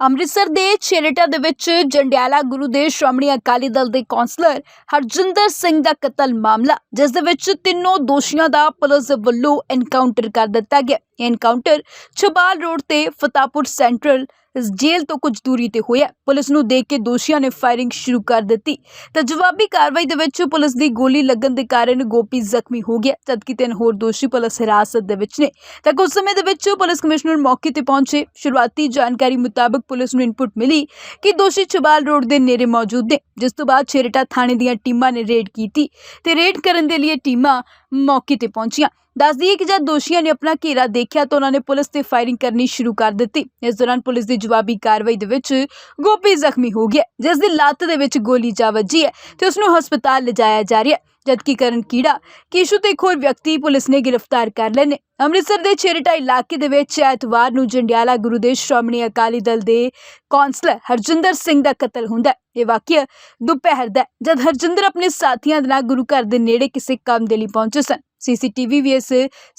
ਅੰਮ੍ਰਿਤਸਰ ਦੇ ਛੇਰੇਟਾ ਦੇ ਵਿੱਚ ਜੰਡਿਆਲਾ ਗੁਰੂ ਦੇ ਸ਼੍ਰੋਮਣੀ ਅਕਾਲੀ ਦਲ ਦੇ ਕੌਂਸਲਰ ਹਰਜਿੰਦਰ ਸਿੰਘ ਦਾ ਕਤਲ ਮਾਮਲਾ, ਜਿਸ ਦੇ ਵਿੱਚ ਤਿੰਨੋਂ ਦੋਸ਼ੀਆਂ ਦਾ ਪੁਲਿਸ ਵੱਲੋਂ ਐਨਕਾਊਂਟਰ ਕਰ ਦਿੱਤਾ ਗਿਆ। ਇਹ ਐਨਕਾਊਂਟਰ ਛਬਾਲ ਰੋਡ ਤੇ ਫਤਾਪੁਰ ਸੈਂਟਰਲ ਜੇਲ੍ਹ ਤੋਂ ਕੁਝ ਦੂਰੀ ਤੇ ਹੋਇਆ। ਪੁਲਿਸ ਨੂੰ ਦੇਖ ਕੇ ਦੋਸ਼ੀਆਂ ਨੇ ਫਾਇਰਿੰਗ ਸ਼ੁਰੂ ਕਰ ਦਿੱਤੀ। ਤਾਂ ਜਵਾਬੀ ਕਾਰਵਾਈ ਦੇ ਵਿੱਚ ਪੁਲਿਸ ਦੀ ਗੋਲੀ ਲੱਗਣ ਦੇ ਕਾਰਨ ਗੋਪੀ ਜ਼ਖਮੀ ਹੋ ਗਿਆ, ਜਦਕਿ ਤਿੰਨ ਹੋਰ ਦੋਸ਼ੀ ਪੁਲਿਸ ਹਿਰਾਸਤ ਦੇ ਵਿੱਚ ਨੇ। ਤਾਂ ਕੁਝ ਸਮੇਂ ਦੇ ਵਿੱਚ ਪੁਲਿਸ ਕਮਿਸ਼ਨਰ ਮੌਕੇ ਤੇ ਪਹੁੰਚੇ। ਸ਼ੁਰੂਆਤੀ ਜਾਣਕਾਰੀ ਮੁਤਾਬਕ ਪੁਲਿਸ ਨੂੰ ਇਨਪੁਟ ਮਿਲੀ ਕਿ ਦੋਸ਼ੀ ਚਬਾਲ ਰੋਡ ਦੇ ਨੇੜੇ ਮੌਜੂਦ ਨੇ, ਜਿਸ ਤੋਂ ਬਾਅਦ ਛੇਰਟਾ ਥਾਣੇ ਦੀਆਂ ਟੀਮਾਂ ਨੇ ਰੇਡ ਕੀਤੀ। ਤੇ ਰੇਡ ਕਰਨ ਦੇ ਲਈ ਟੀਮਾਂ ਮੌਕੇ ਤੇ ਪਹੁੰਚੀਆਂ। ਦੱਸ ਦਈਏ ਕਿ ਜਦ ਦੋਸ਼ੀਆਂ ਨੇ ਆਪਣਾ ਘੇਰਾ ਦੇਖਿਆ ਤਾਂ ਉਹਨਾਂ ਨੇ ਪੁਲਿਸ ਤੇ ਫਾਇਰਿੰਗ ਕਰਨੀ ਸ਼ੁਰੂ ਕਰ ਦਿੱਤੀ। ਇਸ ਦੌਰਾਨ ਪੁਲਿਸ ਦੀ ਜਵਾਬੀ ਕਾਰਵਾਈ ਦੇ ਵਿੱਚ ਗੋਪੀ ਜ਼ਖਮੀ ਹੋ ਗਿਆ ਜਿਸ ਦੀ ਲੱਤ ਦੇ ਵਿੱਚ ਗੋਲੀ ਜਾ ਵੱਜੀ ਹੈ ਤੇ ਉਸ ਨੂੰ ਹਸਪਤਾਲ ਲਿਜਾਇਆ ਜਾ ਰਿਹਾ ਹੈ। ਜਦਕਿ ਕਰਨ ਕੀੜਾ ਕੀਸ਼ੂ ਤੇ ਇੱਕ ਵਿਅਕਤੀ ਪੁਲਿਸ ਨੇ ਗ੍ਰਿਫਤਾਰ ਕਰ ਲਏ ਨੇ। ਅੰਮ੍ਰਿਤਸਰ ਦੇ ਛੇਰਟਾ ਇਲਾਕੇ ਦੇ ਵਿੱਚ ਐਤਵਾਰ ਨੂੰ ਜੰਡਿਆਲਾ ਗੁਰੂ ਦੇ ਸ਼੍ਰੋਮਣੀ ਅਕਾਲੀ ਦਲ ਦੇ ਕੌਂਸਲਰ ਹਰਜਿੰਦਰ ਸਿੰਘ ਦਾ ਕਤਲ ਹੁੰਦਾ ਹੈ। ਇਹ ਵਾਕਿਆ ਦੁਪਹਿਰ ਦਾ ਜਦ ਹਰਜਿੰਦਰ ਆਪਣੇ ਸਾਥੀਆਂ ਦੇ ਨਾਲ ਗੁਰੂ ਘਰ ਦੇ ਨੇੜੇ ਕਿਸੇ ਕੰਮ ਦੇ ਲਈ ਪਹੁੰਚੇ ਸਨ। ਸੀਸੀਟੀਵੀ ਵੀ ਇਸ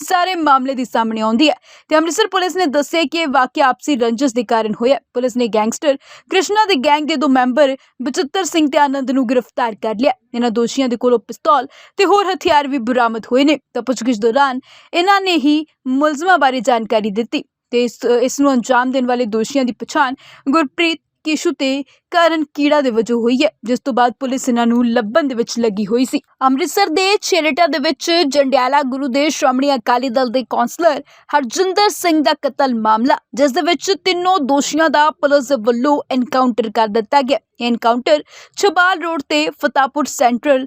ਸਾਰੇ ਮਾਮਲੇ ਦੀ ਸਾਹਮਣੇ ਆਉਂਦੀ ਹੈ। ਤੇ ਅੰਮ੍ਰਿਤਸਰ ਪੁਲਿਸ ਨੇ ਦੱਸਿਆ ਕਿ ਇਹ ਵਾਕਿਆ ਆਪਸੀ ਰੰਜਿਸ਼ ਦੇ ਕਾਰਨ ਹੋਇਆ ਪੁਲਿਸ ਨੇ ਗੈਂਗਸਟਰ ਕ੍ਰਿਸ਼ਨਾ ਦੇ ਗੈਂਗ ਦੇ ਦੋ ਮੈਂਬਰ ਬਚਿੱਤਰ ਸਿੰਘ ਤੇ ਆਨੰਦ ਨੂੰ ਗ੍ਰਿਫਤਾਰ ਕਰ ਲਿਆ। ਇਹਨਾਂ ਦੋਸ਼ੀਆਂ ਦੇ ਕੋਲੋਂ ਪਿਸਤੌਲ ਤੇ ਹੋਰ ਹਥਿਆਰ ਵੀ ਬਰਾਮਦ ਹੋਏ ਨੇ। ਤਾਂ ਪੁੱਛਗਿੱਛ ਦੌਰਾਨ ਇਹਨਾਂ ਨੇ ਹੀ ਮੁਲਜ਼ਮਾਂ ਬਾਰੇ ਜਾਣਕਾਰੀ ਦਿੱਤੀ ਤੇ ਇਸ ਇਸ ਨੂੰ ਅੰਜਾਮ ਦੇਣ ਵਾਲੇ ਦੋਸ਼ੀਆਂ ਦੀ ਪਛਾਣ ਗੁਰਪ੍ਰੀਤ ਕਿਸ਼ੂ ਤੇ ਕਾਰਨ ਕੀੜਾ ਦੇ ਵਜੋਂ ਹੋਈ ਹੈ, ਜਿਸ ਤੋਂ ਬਾਅਦ ਪੁਲਿਸ ਇਹਨਾਂ ਨੂੰ ਲੱਭਣ ਦੇ ਵਿੱਚ ਲੱਗੀ ਹੋਈ ਸੀ। ਅੰਮ੍ਰਿਤਸਰ ਦੇ ਛੇਰੇਟਾ ਦੇ ਵਿੱਚ ਜੰਡਿਆਲਾ ਗੁਰੂ ਦੇ ਸ਼੍ਰੋਮਣੀ ਅਕਾਲੀ ਦਲ ਦੇ ਕੌਂਸਲਰ ਹਰਜਿੰਦਰ ਸਿੰਘ ਦਾ ਕਤਲ ਮਾਮਲਾ, ਜਿਸ ਦੇ ਵਿੱਚ ਤਿੰਨੋਂ ਦੋਸ਼ੀਆਂ ਦਾ ਪੁਲਿਸ ਵੱਲੋਂ ਐਨਕਾਊਂਟਰ ਕਰ ਦਿੱਤਾ ਗਿਆ। ਇਹ ਐਨਕਾਊਂਟਰ ਛਬਾਲ ਰੋਡ ਤੇ ਫਤਾਪੁਰ ਸੈਂਟਰਲ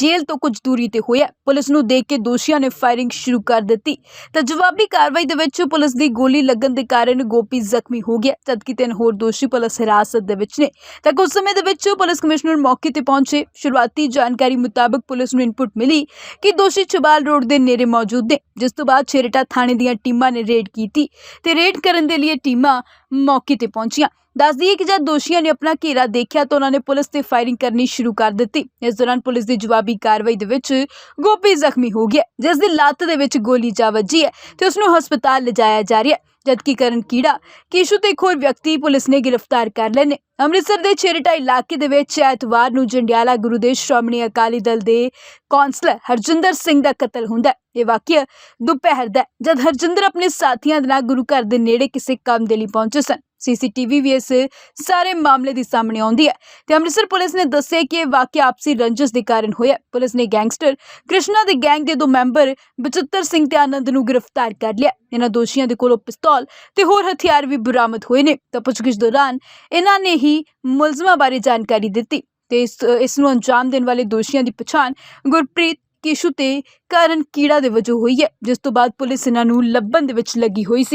ਜੇਲ੍ਹ ਤੋਂ ਕੁਝ ਦੂਰੀ ਤੇ ਹੋਇਆ। ਪੁਲਿਸ ਨੂੰ ਦੇਖ ਕੇ ਦੋਸ਼ੀਆਂ ਨੇ ਫਾਇਰਿੰਗ ਸ਼ੁਰੂ ਕਰ ਦਿੱਤੀ। ਤਾਂ ਜਵਾਬੀ ਕਾਰਵਾਈ ਦੇ ਵਿੱਚ ਪੁਲਿਸ ਦੀ ਗੋਲੀ ਲੱਗਣ ਦੇ ਕਾਰਨ ਗੋਪੀ ਜ਼ਖਮੀ ਹੋ ਗਿਆ, ਜਦਕਿ ਤਿੰਨ ਹੋਰ ਦੋਸ਼ੀ ਪੁਲਿਸ ਹਿਰਾਸਤ ਦੇ ਵਿੱਚ ਨੇ। ਤਾਂ ਕੁਝ ਸਮੇਂ ਦੇ ਵਿੱਚ ਪੁਲਿਸ ਕਮਿਸ਼ਨਰ ਮੌਕੇ ਤੇ ਪਹੁੰਚੇ। ਸ਼ੁਰੂਆਤੀ ਜਾਣਕਾਰੀ ਮੁਤਾਬਕ ਪੁਲਿਸ ਨੂੰ ਇਨਪੁਟ ਮਿਲੀ ਕਿ ਦੋਸ਼ੀ ਚਬਾਲ ਰੋਡ ਦੇ ਨੇੜੇ ਮੌਜੂਦ ਨੇ, ਜਿਸ ਤੋਂ ਬਾਅਦ ਛੇਰੇਟਾ ਥਾਣੇ ਦੀਆਂ ਟੀਮਾਂ ਨੇ ਰੇਡ ਕੀਤੀ ਤੇ ਰੇਡ ਕਰਨ ਦੇ ਲਈ ਟੀਮਾਂ ਮੌਕੇ ਤੇ ਪਹੁੰਚੀਆਂ। ਦੱਸ ਦਈਏ ਕਿ ਜਦ ਦੋਸ਼ੀਆਂ ਨੇ ਆਪਣਾ ਘੇਰਾ ਦੇਖਿਆ ਤਾਂ ਉਹਨਾਂ ਨੇ ਪੁਲਿਸ ਤੇ ਫਾਇਰਿੰਗ ਕਰਨੀ ਸ਼ੁਰੂ ਕਰ ਦਿੱਤੀ। ਇਸ ਦੌਰਾਨ ਪੁਲਿਸ ਦੀ ਜਵਾਬੀ ਕਾਰਵਾਈ ਦੇ ਵਿੱਚ ਗੋਪੀ ਜ਼ਖਮੀ ਹੋ ਗਿਆ, ਜਿਸ ਦੀ ਲੱਤ ਦੇ ਵਿੱਚ ਗੋਲੀ ਜਾ ਵੱਜੀ ਹੈ ਤੇ ਉਸ ਨੂੰ ਹਸਪਤਾਲ ਲਿਜਾਇਆ ਜਾ ਰਿਹਾ ਹੈ। ਜਦਕਿ ਕਰਨ ਕੀੜਾ ਕੀਸ਼ੂ ਤੇ ਇੱਕ ਵਿਅਕਤੀ ਪੁਲਿਸ ਨੇ ਗ੍ਰਿਫਤਾਰ ਕਰ ਲਏ ਨੇ। ਅੰਮ੍ਰਿਤਸਰ ਦੇ ਛੇਰਟਾ ਇਲਾਕੇ ਦੇ ਵਿੱਚ ਐਤਵਾਰ ਨੂੰ ਜੰਡਿਆਲਾ ਗੁਰੂ ਦੇ ਸ਼੍ਰੋਮਣੀ ਅਕਾਲੀ ਦਲ ਦੇ ਕੌਂਸਲਰ ਹਰਜਿੰਦਰ ਸਿੰਘ ਦਾ ਕਤਲ ਹੁੰਦਾ ਹੈ। ਇਹ ਵਾਕਿਆ ਦੁਪਹਿਰ ਦਾ ਜਦ ਹਰਜਿੰਦਰ ਆਪਣੇ ਸਾਥੀਆਂ ਦੇ ਨਾਲ ਗੁਰੂ ਘਰ ਦੇ ਨੇੜੇ ਕਿਸੇ ਕੰਮ ਦੇ ਲਈ ਪਹੁੰਚੇ ਸਨ। ਸੀਸੀਟੀਵੀ ਵੀ ਇਸ ਸਾਰੇ ਮਾਮਲੇ ਦੀ ਸਾਹਮਣੇ ਆਉਂਦੀ ਹੈ। ਤੇ ਅੰਮ੍ਰਿਤਸਰ ਪੁਲਿਸ ਨੇ ਦੱਸਿਆ ਕਿ ਇਹ ਵਾਕਿਆ ਆਪਸੀ ਰੰਜਿਸ਼ ਦੇ ਕਾਰਨ ਹੋਇਆ ਪੁਲਿਸ ਨੇ ਗੈਂਗਸਟਰ ਕ੍ਰਿਸ਼ਨਾ ਦੇ ਗੈਂਗ ਦੇ ਦੋ ਮੈਂਬਰ ਬਚਿੱਤਰ ਸਿੰਘ ਤੇ ਆਨੰਦ ਨੂੰ ਗ੍ਰਿਫਤਾਰ ਕਰ ਲਿਆ। ਇਹਨਾਂ ਦੋਸ਼ੀਆਂ ਦੇ ਕੋਲੋਂ ਪਿਸਤੌਲ ਤੇ ਹੋਰ ਹਥਿਆਰ ਵੀ ਬਰਾਮਦ ਹੋਏ ਨੇ। ਤਾਂ ਪੁੱਛਗਿੱਛ ਦੌਰਾਨ ਇਹਨਾਂ ਨੇ ਹੀ ਮੁਲਜ਼ਮਾਂ ਬਾਰੇ ਜਾਣਕਾਰੀ ਦਿੱਤੀ ਤੇ ਇਸ ਇਸ ਨੂੰ ਅੰਜਾਮ ਦੇਣ ਵਾਲੇ ਦੋਸ਼ੀਆਂ ਦੀ ਪਛਾਣ ਗੁਰਪ੍ਰੀਤ ਕਿਸ਼ੂ ਤੇ ਕਰਨ ਕੀੜਾ ਦੇ ਵਜੋਂ ਹੋਈ ਹੈ, ਜਿਸ ਤੋਂ ਬਾਅਦ ਪੁਲਿਸ ਇਹਨਾਂ ਨੂੰ ਲੱਭਣ ਦੇ ਵਿੱਚ ਲੱਗੀ ਹੋਈ ਸੀ।